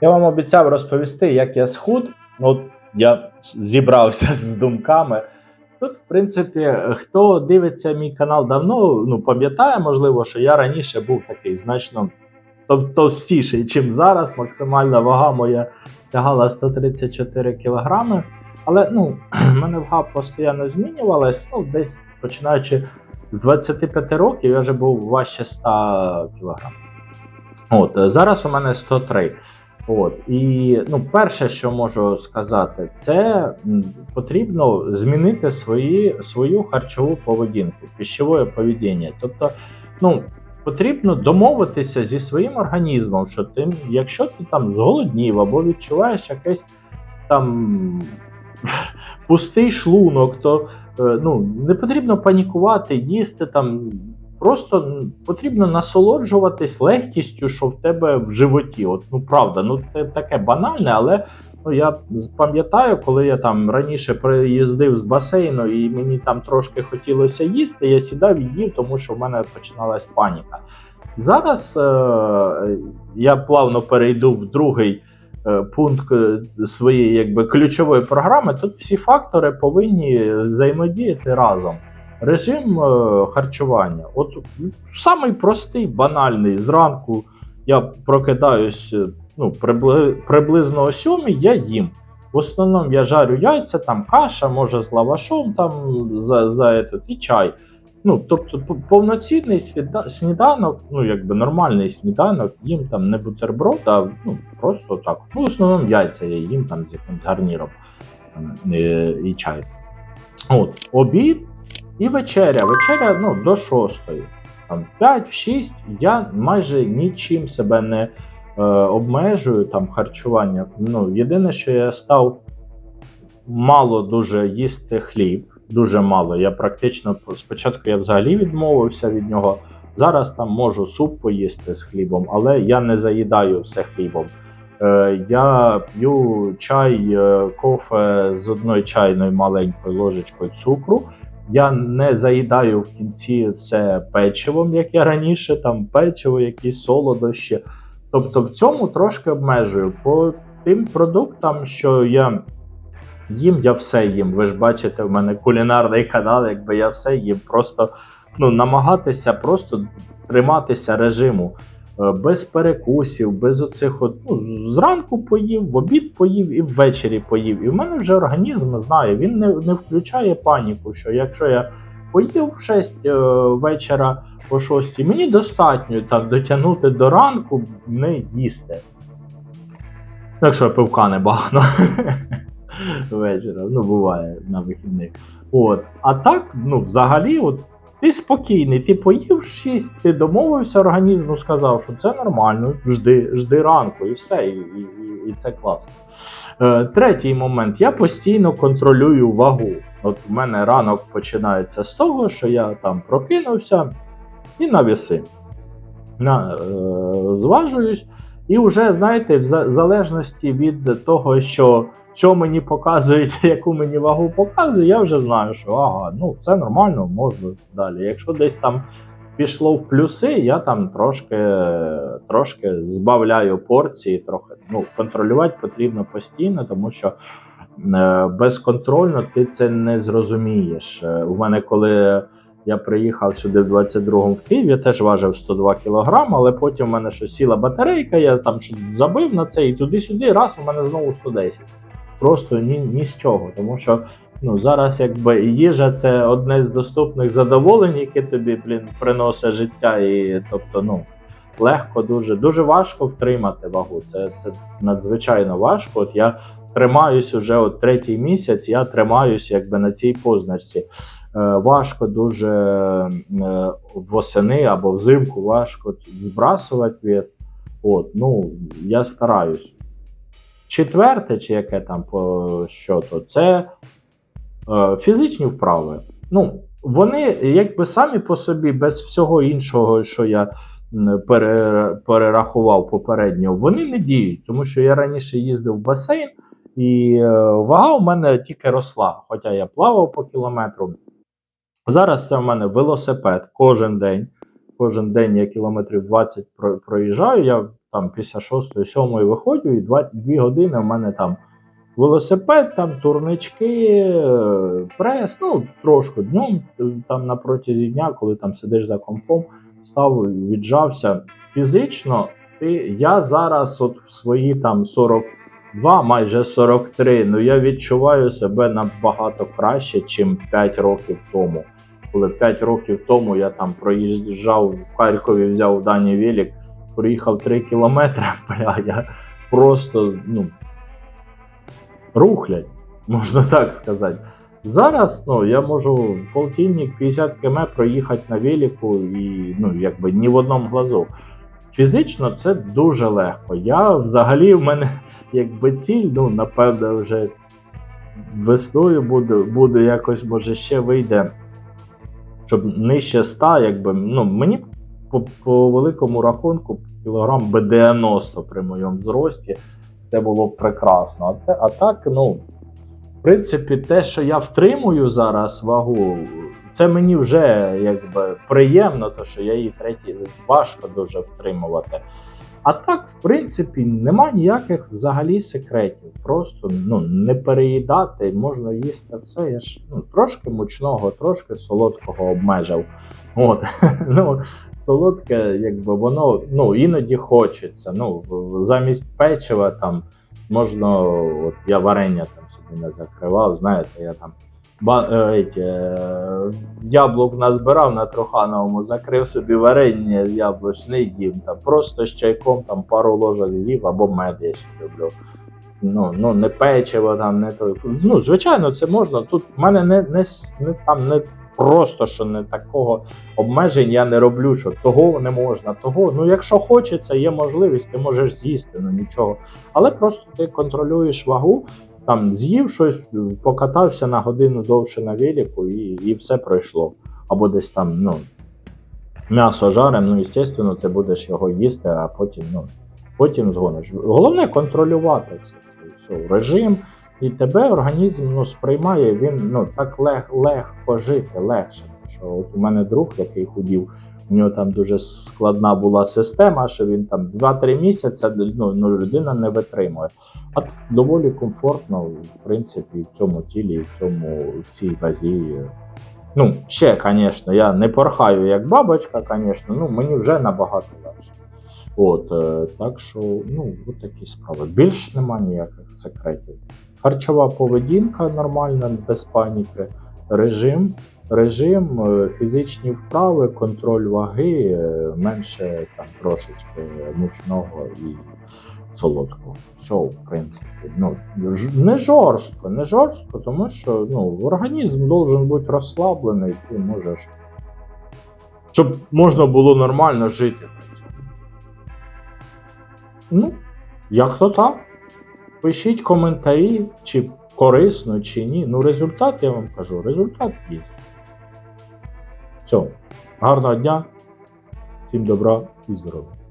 Я вам обіцяв розповісти, як я схуд. От я зібрався з думками. Тут, в принципі, хто дивиться мій канал давно, ну пам'ятає, можливо, що я раніше був такий значно товстіший, чим зараз. Максимальна вага моя сягала 134 кілограми. Але ну, мене вага постійно змінювалась. Ну, десь починаючи з 25 років, я вже був важче 100 кілограм. От, зараз у мене 103. От, і ну, перше, що можу сказати, це потрібно змінити свої, свою харчову поведінку, пищове поведіння. Тобто, ну, потрібно домовитися зі своїм організмом, що ти, якщо ти там зголоднів або відчуваєш якесь там пустий шлунок, то е, ну, не потрібно панікувати, їсти там. Просто потрібно насолоджуватись легкістю, що в тебе в животі. От ну правда, ну це таке банальне, але ну я пам'ятаю, коли я там раніше приїздив з басейну і мені там трошки хотілося їсти, я сідав і їв, тому що в мене починалась паніка. Зараз е, я плавно перейду в другий е, пункт е, своєї якби ключової програми. Тут всі фактори повинні взаємодіяти разом. Режим е, харчування. От самий простий, банальний. Зранку я прокидаюсь е, ну, прибли, приблизно о сьомій, я їм. В основному я жарю яйця, там каша, може з лавашом там за, за этот, і чай. Ну, тобто повноцінний сніда- сніданок, ну якби нормальний сніданок, їм там не бутерброд, а ну, просто так. Ну, в основному яйця я їм там з якимсь гарніром там, е, і чай. От, обід і вечеря. Вечеря ну, до 6. Там 5-6. Я майже нічим себе не е, обмежую там харчування. Ну, єдине, що я став мало дуже їсти хліб. Дуже мало. Я практично спочатку я взагалі відмовився від нього. Зараз там можу суп поїсти з хлібом, але я не заїдаю все хлібом. Е, я п'ю чай, е, кофе з одною чайною маленькою ложечкою цукру. Я не заїдаю в кінці це печивом, як я раніше, там печиво, якісь солодощі. Тобто в цьому трошки обмежую. По тим продуктам, що я їм, я все їм. Ви ж бачите, в мене кулінарний канал, якби я все їм. Просто ну, намагатися просто триматися режиму. Е, Без перекусів, без оцих от, ну, зранку поїв, в обід поїв і ввечері поїв. І в мене вже організм знає, він не, не включає паніку, що якщо я поїв в 6 е, вечора о 6, мені достатньо там дотягнути до ранку, не їсти. Якщо я пивка не бахну вечора, ну буває на вихідних. От. А так, ну, взагалі, от, ти спокійний, ти поїв 6, ти домовився організму, сказав, що це нормально, жди, жди ранку, і все, і, і- і це класно. Е, третій момент: я постійно контролюю вагу. От у мене ранок починається з того, що я там прокинувся і на віси. На, е, зважуюсь. І вже, знаєте, в залежності від того, що, що мені показують, яку мені вагу показує, я вже знаю, що ага, ну це нормально, можна далі. Якщо десь там пішло в плюси, я там трошки, трошки збавляю порції, трохи. Ну, контролювати потрібно постійно, тому що е, безконтрольно ти це не зрозумієш. Е, У мене коли. Я приїхав сюди в 22-му в Київ, я теж важив 102 кг, але потім в мене щось сіла батарейка, я там щось забив на це і туди-сюди, раз у мене знову 110. Просто ні, ні з чого. Тому що ну, зараз якби їжа це одне з доступних задоволень, яке тобі блін, приносить життя. І тобто, ну, легко, дуже дуже важко втримати вагу. Це, це надзвичайно важко. От я тримаюсь уже от третій місяць, я тримаюсь якби на цій позначці. Е, важко дуже е, восени або взимку важко збрасувати вес. От, ну, я стараюсь. Четверте, чи яке там по щоту, це е, фізичні вправи. Ну, вони якби самі по собі, без всього іншого, що я перерахував попередньо, вони не діють, тому що я раніше їздив в басейн, і е, вага у мене тільки росла. Хоча я плавав по кілометру. Зараз це в мене велосипед кожен день. Кожен день я кілометрів 20 про- проїжджаю. Я там після 6-7 виходжу, і 2, 2 години в мене там велосипед, там турнички, е, прес, ну трошки днем, там на протязі дня, коли там сидиш за компом, став, віджався. Фізично, ти, я зараз от в свої там 42, майже 43, ну я відчуваю себе набагато краще, ніж 5 років тому. Коли 5 років тому я там проїжджав в Харкові, взяв дані велик, проїхав 3 кілометри, бля, я просто ну, рухлядь, можна так сказати. Зараз ну, я можу полтинник 50 км проїхати на велику і ну, якби ні в одному глазу. Фізично це дуже легко. Я взагалі в мене якби ціль, ну, напевно, вже весною буде, буде якось, може, ще вийде, щоб нижче 100, якби, ну, мені по, по великому рахунку кілограм би 90 при моєму зрості. Це було б прекрасно. А, а так, ну, принципі, те, що я втримую зараз вагу, це мені вже якби приємно, то що я її третій важко дуже втримувати. А так, в принципі, нема ніяких взагалі секретів. Просто ну, не переїдати, можна їсти все. Я ж ну, трошки мучного, трошки солодкого обмежив. От, ну, солодке, якби воно ну, іноді хочеться. Ну, замість печива там можна, от я варення там собі не закривав, знаєте, я там ба, еті, е, яблук назбирав на Трухановому, закрив собі варення яблучне, їм там просто з чайком там пару ложок з'їв або мед я ще люблю. Ну, ну не печиво там, не то. Ну, звичайно, це можна. Тут в мене не, не, не там не просто, що не такого обмежень я не роблю, що того не можна, того. Ну, якщо хочеться, є можливість, ти можеш з'їсти, ну нічого. Але просто ти контролюєш вагу, там з'їв щось, покатався на годину довше на велику і, і все пройшло. Або десь там, ну, м'ясо жарим, ну, звісно, ти будеш його їсти, а потім, ну, потім згониш. Головне контролювати це, це все, режим. І тебе організм ну, сприймає, він ну, так лег, легко жити, легше. Що от у мене друг, який худів, у нього там дуже складна була система, що він там 2-3 місяці ну, ну, людина не витримує. А доволі комфортно, в принципі, в цьому тілі, в цьому в цій вазі. Ну, ще, звісно, я не порхаю як бабочка, звісно, ну мені вже набагато легше. От, е, так що, ну, от такі справи. Більш нема ніяких секретів. Харчова поведінка нормальна, без паніки, режим, режим, е, фізичні вправи, контроль ваги, е, менше там трошечки мучного і солодкого. Все, в принципі. Ну, не жорстко, не жорстко, тому що ну, організм должен бути розслаблений, ти можеш. Щоб можна було нормально жити. Ну, як то так. Пишіть коментарі, чи корисно, чи ні. Ну, результат, я вам кажу, результат є. Все. Гарного дня, всім добра і здоров'я.